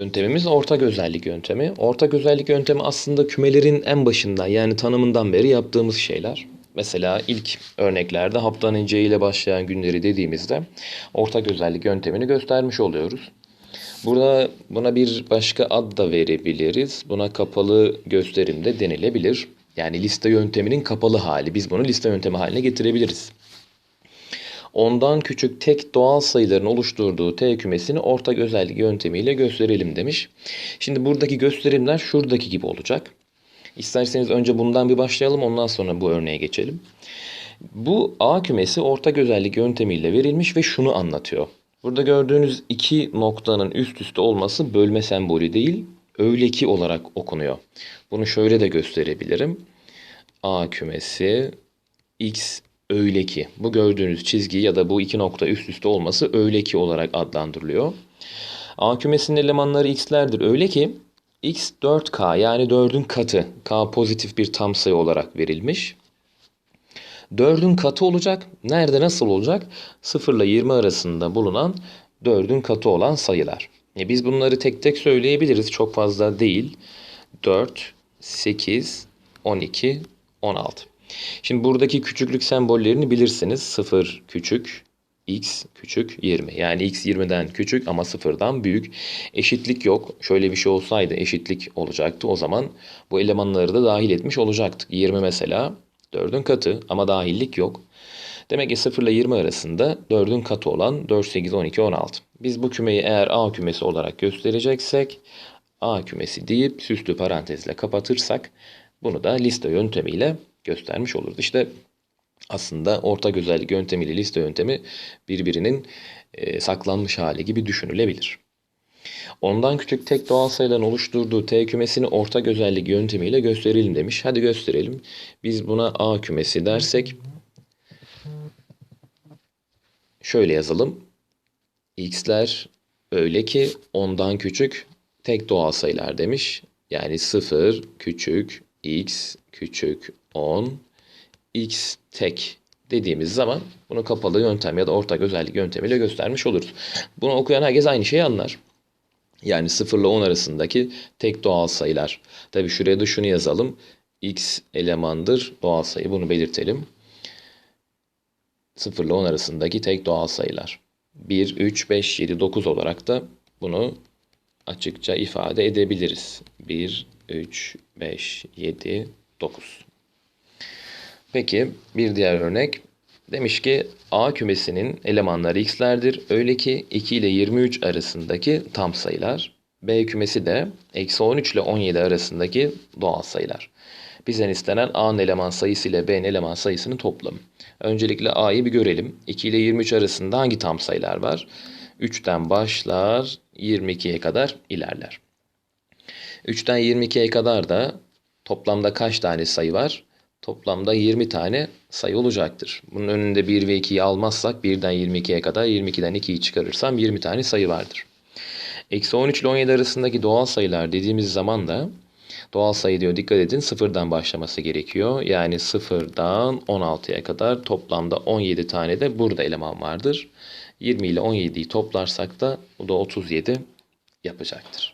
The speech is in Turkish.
Yöntemimiz ortak özellik yöntemi. Ortak özellik yöntemi aslında kümelerin en başından yani tanımından beri yaptığımız şeyler. Mesela ilk örneklerde haftanın C ile başlayan günleri dediğimizde ortak özellik yöntemini göstermiş oluyoruz. Burada buna bir başka ad da verebiliriz. Buna kapalı gösterim de denilebilir. Yani liste yönteminin kapalı hali. Biz bunu liste yöntemi haline getirebiliriz. Ondan küçük tek doğal sayıların oluşturduğu T kümesini ortak özellik yöntemiyle gösterelim demiş. Şimdi buradaki gösterimler şuradaki gibi olacak. İsterseniz önce bundan bir başlayalım ondan sonra bu örneğe geçelim. Bu A kümesi ortak özellik yöntemiyle verilmiş ve şunu anlatıyor. Burada gördüğünüz iki noktanın üst üste olması bölme sembolü değil, öyle ki olarak okunuyor. Bunu şöyle de gösterebilirim. A kümesi x öyle ki. Bu gördüğünüz çizgi ya da bu iki nokta üst üste olması öyle ki olarak adlandırılıyor. A kümesinin elemanları x'lerdir. Öyle ki x 4k yani 4'ün katı. k pozitif bir tam sayı olarak verilmiş. 4'ün katı olacak. Nerede nasıl olacak? 0 ile 20 arasında bulunan 4'ün katı olan sayılar. E biz bunları tek tek söyleyebiliriz. Çok fazla değil. 4, 8, 12, 16. Şimdi buradaki küçüklük sembollerini bilirsiniz. 0 küçük, x küçük 20. Yani x 20'den küçük ama 0'dan büyük. Eşitlik yok. Şöyle bir şey olsaydı eşitlik olacaktı. O zaman bu elemanları da dahil etmiş olacaktık. 20 mesela 4'ün katı ama dahillik yok. Demek ki 0 ile 20 arasında 4'ün katı olan 4, 8, 12, 16. Biz bu kümeyi eğer A kümesi olarak göstereceksek A kümesi deyip süslü parantezle kapatırsak bunu da liste yöntemiyle göstermiş oluruz. İşte aslında ortak özellik yöntemiyle liste yöntemi birbirinin e, saklanmış hali gibi düşünülebilir. Ondan küçük tek doğal sayıların oluşturduğu T kümesini ortak özellik yöntemiyle gösterelim demiş. Hadi gösterelim. Biz buna A kümesi dersek şöyle yazalım. X'ler öyle ki ondan küçük tek doğal sayılar demiş. Yani 0 küçük x küçük 10 x tek dediğimiz zaman bunu kapalı yöntem ya da ortak özellik yöntemiyle göstermiş oluruz. Bunu okuyan herkes aynı şeyi anlar. Yani 0 ile 10 arasındaki tek doğal sayılar. Tabi şuraya da şunu yazalım. x elemandır doğal sayı. Bunu belirtelim. 0 ile 10 arasındaki tek doğal sayılar. 1, 3, 5, 7, 9 olarak da bunu açıkça ifade edebiliriz. 1, 3, 5, 7, 9. Peki bir diğer örnek. Demiş ki A kümesinin elemanları x'lerdir. Öyle ki 2 ile 23 arasındaki tam sayılar. B kümesi de eksi 13 ile 17 arasındaki doğal sayılar. Bizden istenen A'nın eleman sayısı ile B'nin eleman sayısının toplamı. Öncelikle A'yı bir görelim. 2 ile 23 arasında hangi tam sayılar var? 3'ten başlar 22'ye kadar ilerler. 3'ten 22'ye kadar da toplamda kaç tane sayı var? Toplamda 20 tane sayı olacaktır. Bunun önünde 1 ve 2'yi almazsak 1'den 22'ye kadar 22'den 2'yi çıkarırsam 20 tane sayı vardır. Eksi 13 ile 17 arasındaki doğal sayılar dediğimiz zaman da doğal sayı diyor dikkat edin sıfırdan başlaması gerekiyor. Yani sıfırdan 16'ya kadar toplamda 17 tane de burada eleman vardır. 20 ile 17'yi toplarsak da bu da 37 yapacaktır.